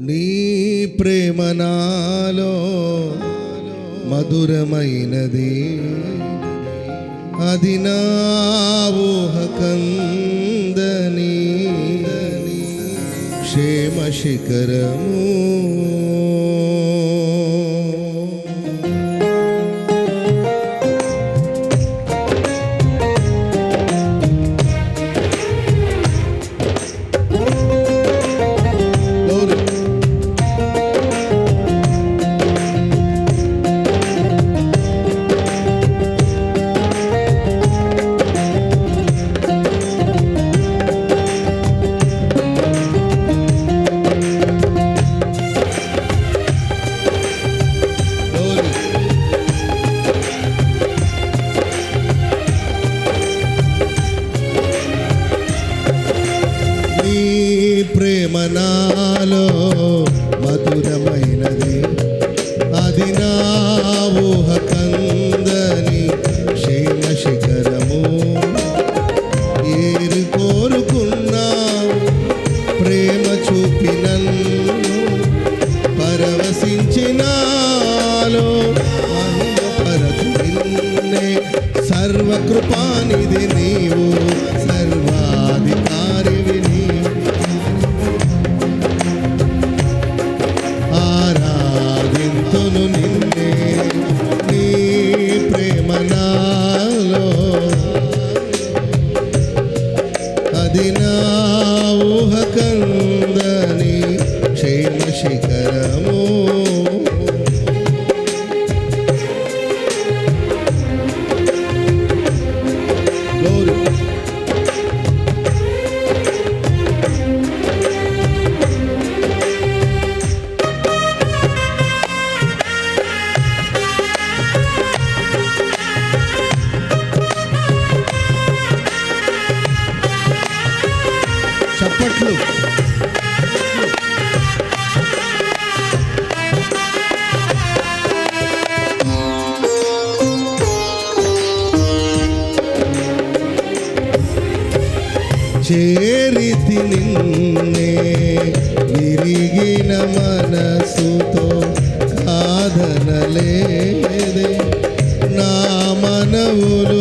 నీ ప్రేమనాలో మధురమైనది. అది నా క్షేమ శిఖరము సర్వకృపానిధి నీ మనవులు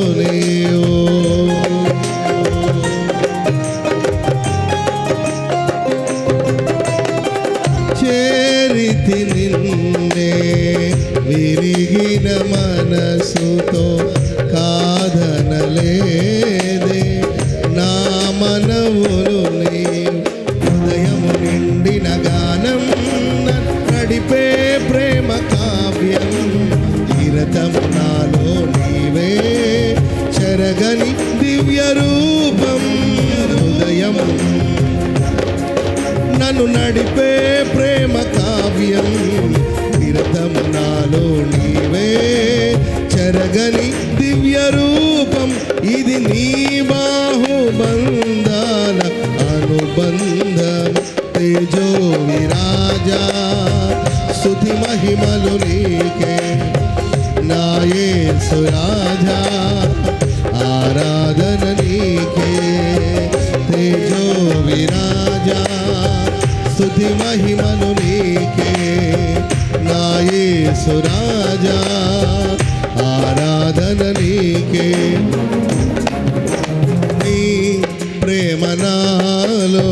మనలో.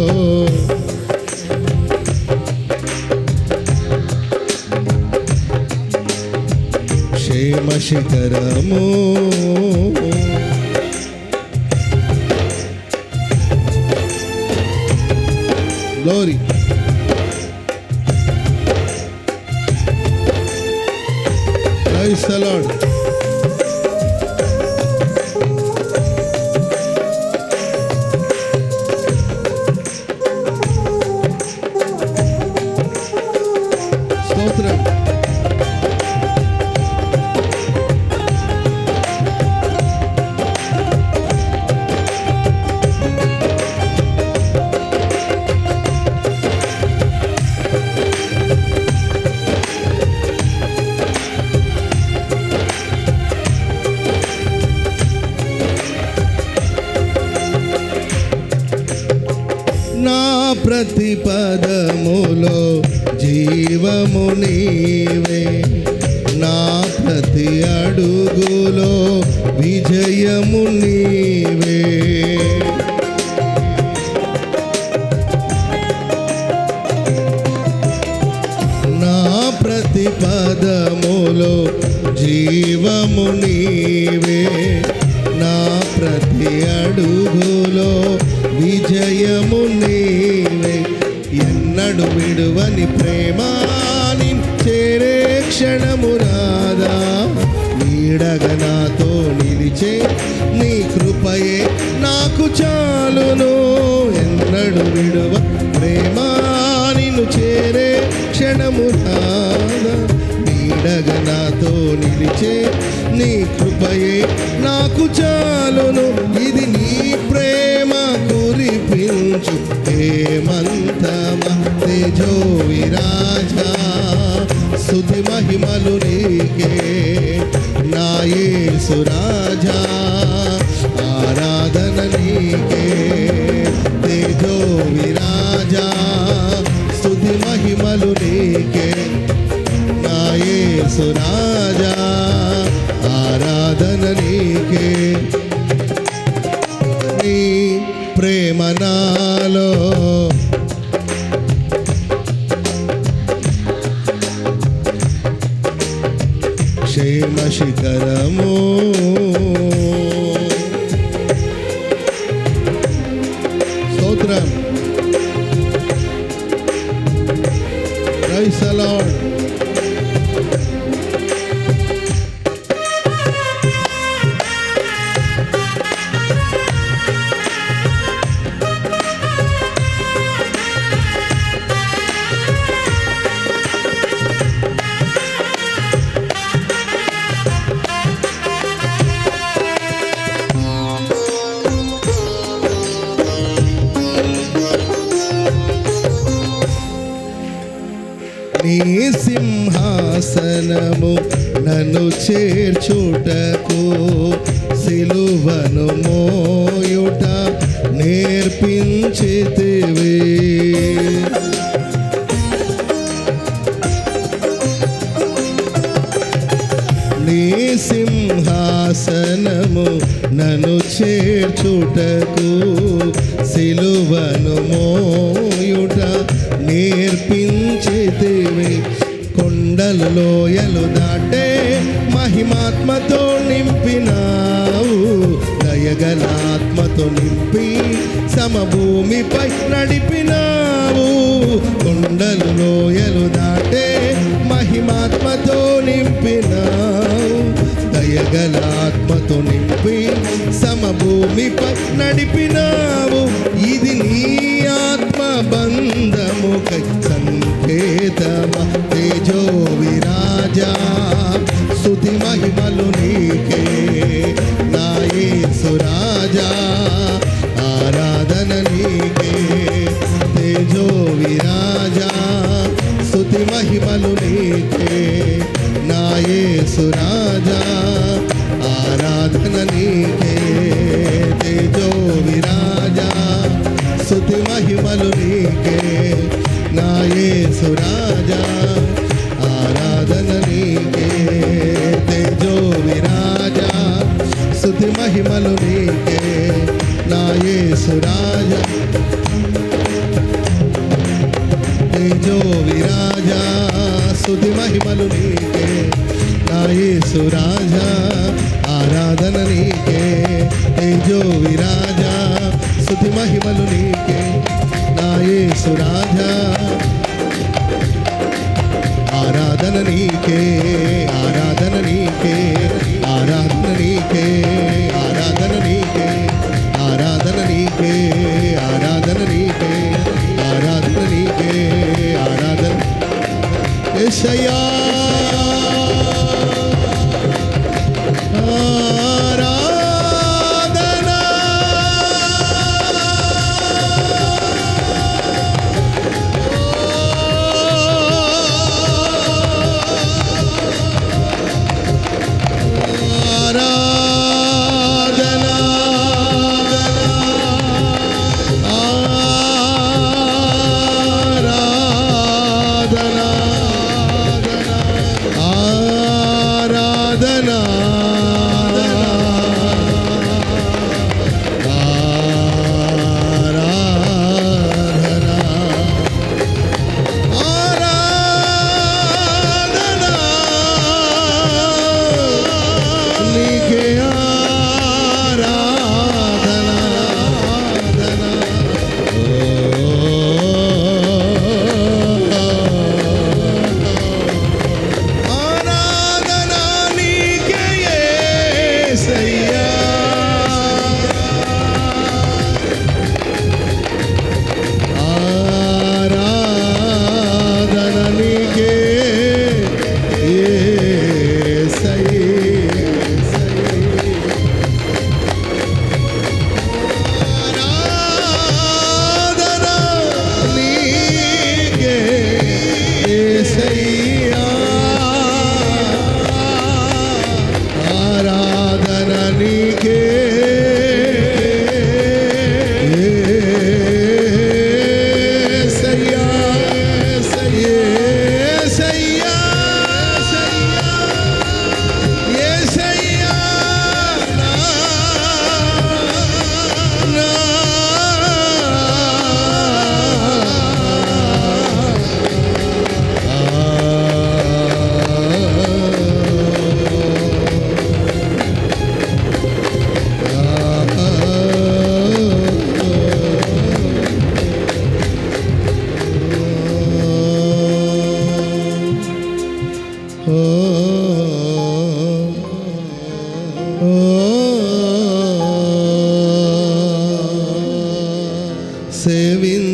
క్షేమ శిఖరము ప్రతి పదములో జీవము నీవే. నా ప్రతి అడుగులో విజయము నీవే. ఎన్నడు విడువని ప్రేమాని చేరే క్షణము రాదా. నీడగా నాతో నిలిచే నీ కృపయే నాకు చాలును. ఎన్నడు విడువ ప్రేమా నిన్ను చేరే క్షణము నీడగ నాతో నిలిచే నీ కృపయే నాకు చాలును. ఇది నీ ప్రేమ కురిపించు. హేమంతమ తేజో విరాజా సుధి మహిమలు నీకే. నాయే సురాజా యేసు రాజా ఆరాధన నీకే. నీ ప్రేమ నాలో. క్షేమ శిఖరము. స్తోత్రం. నీ సింహాసనము నన్ను చేర్చుటకు సిలువను మోయుట నేర్పించితివి. నీ సింహాసనము నన్ను చేర్చుటకు సిలువను మోయుట నేర్పించితివి కొండలు లోయలు దాటే మహిమాత్మతో నింపినావు. దయగలాత్మతో నింపి సమభూమిపై నడిపినావు. కొండలు లోయలు దాటే మహిమాత్మతో నింపినావు. దయగలాత్మతో నింపి సమభూమిపై నడిపినావు. బంధముకై సంకేతమ? తేజో విరాజా స్తుతి మహిమలు నీకే నాయే సురాజా ఆరాధన నీకే. తేజో విరాజా స్తుతి మహిమలు నీకే నా యేసు ಸುರಾ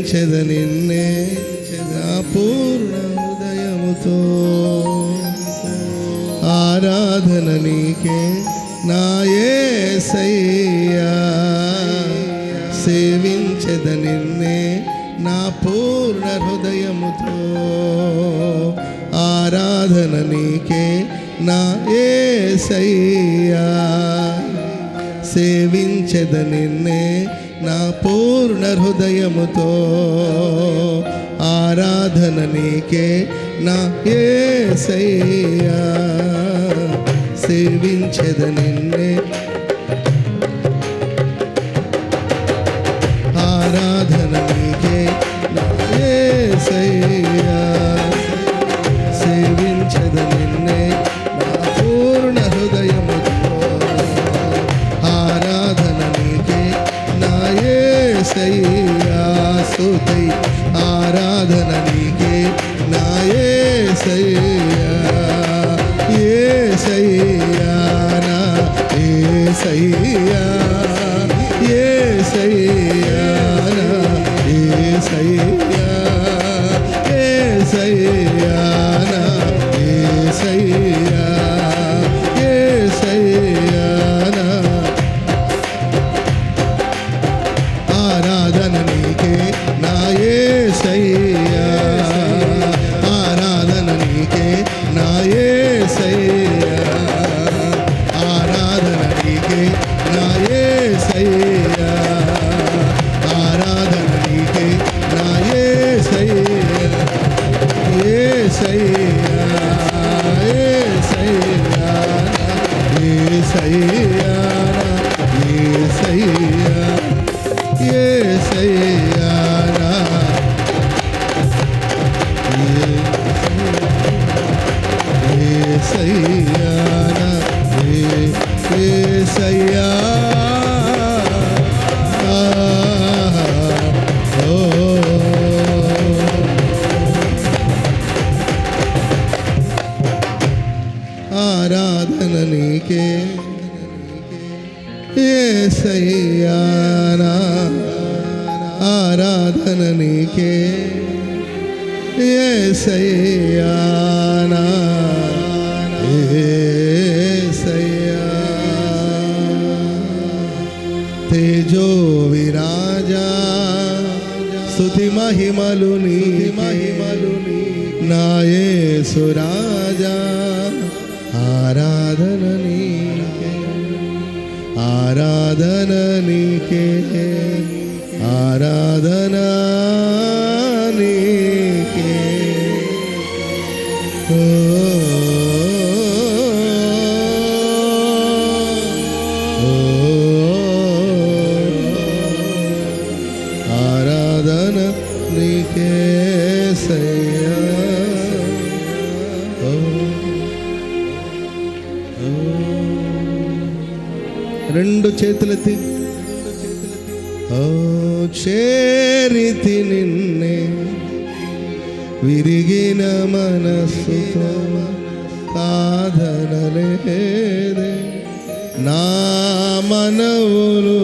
సేవించద నిన్నే నా పూర్ణ హృదయముతో. ఆరాధన నీకే నా సయ్యా సేవించద నిన్నే నా పూర్ణ హృదయముతో. ఆరాధన నీకే నా ఏ సేవించద నిన్నే నా పూర్ణ హృదయముతో ఆరాధన నీకే నా యేసయ్యా సేవించద నిన్నే Say. మహిమలు నీ మహిమలు నాయే సురాజా ఆరాధన నీకే. ఆరాధన నీకే. ఆరాధనా సయ్యా రెండు చేతులెత్తి. ఓ చేరితి నిన్నే విరిగిన మనస్సుతో కాదనలేదే నా మనవులు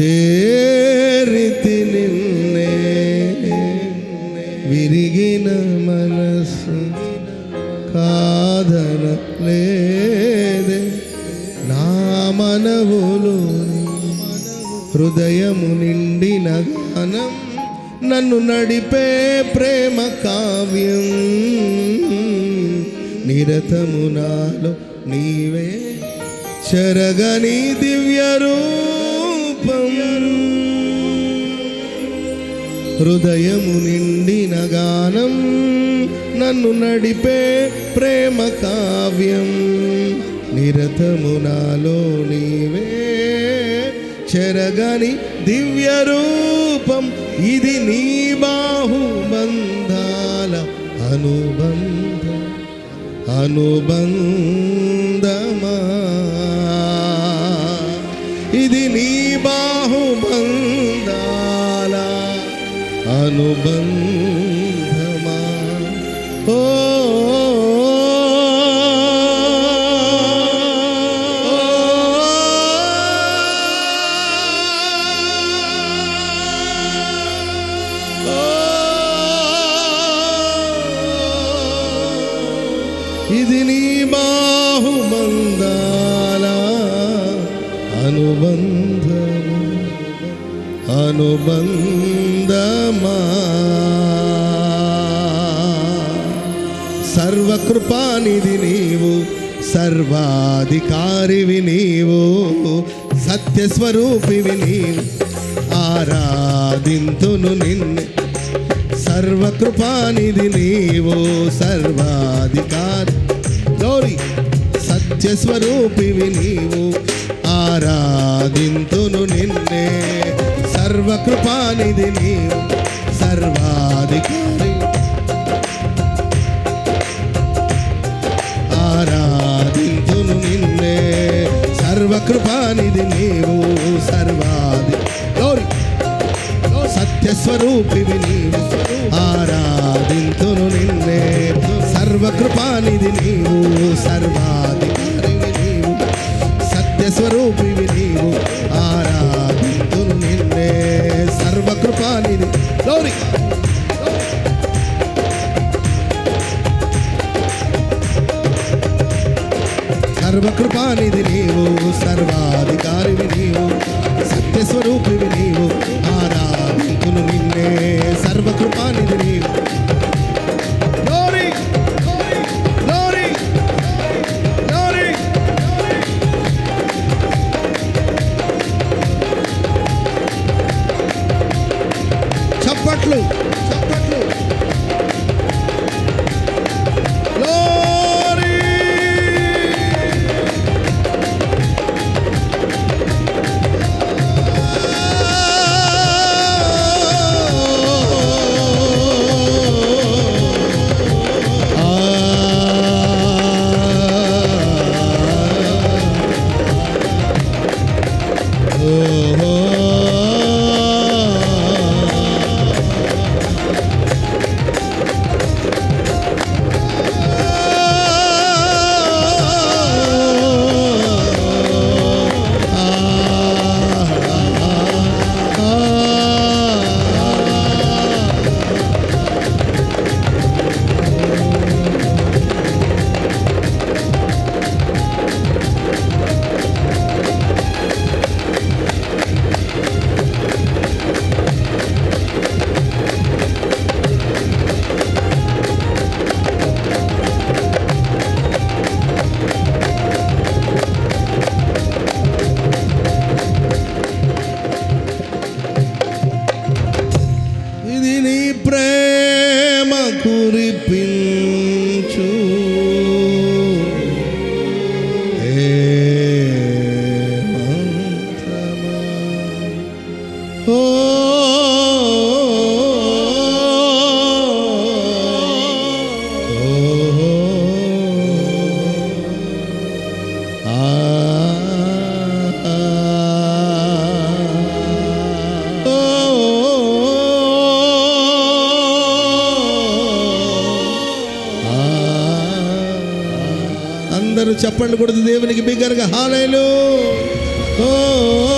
చేరితి నిన్నే విరిగిన మనస్సు కాదన లేదే. నా మనవులు హృదయము నిండిన గానం నన్ను నడిపే ప్రేమ కావ్యం. నిరతము నాలో నీవే చెరగని దివ్య హృదయము నిండిన గానం నన్ను నడిపే ప్రేమ కావ్యం. నిరతము నాలో నీవే చెరగని దివ్య రూపం ఇది నీ బాహుబంధాల అనుబంధ. అనుబంధ. అనుబంధము. అనుబంధమా? సర్వకృపానిధి నీవు సర్వాధికారివి నీవు సత్యస్వరూపివి నీవు. ఆరాధింతును నిన్ను. సర్వకృపానిధి నీవు సర్వాధికారి. గౌరీ సత్యస్వరూపివి నీవు ఆరాధింతును నిన్నే. సర్వకృపానిధి నీవు సర్వాధికారి. ఆరాధింతును నిన్నే. సర్వకృపానిధి నీవు సర్వాది సత్యస్వరూపి చెప్పండి కూడదు దేవునికి బిగ్గరగా. హాలైలు ఓ oh, oh,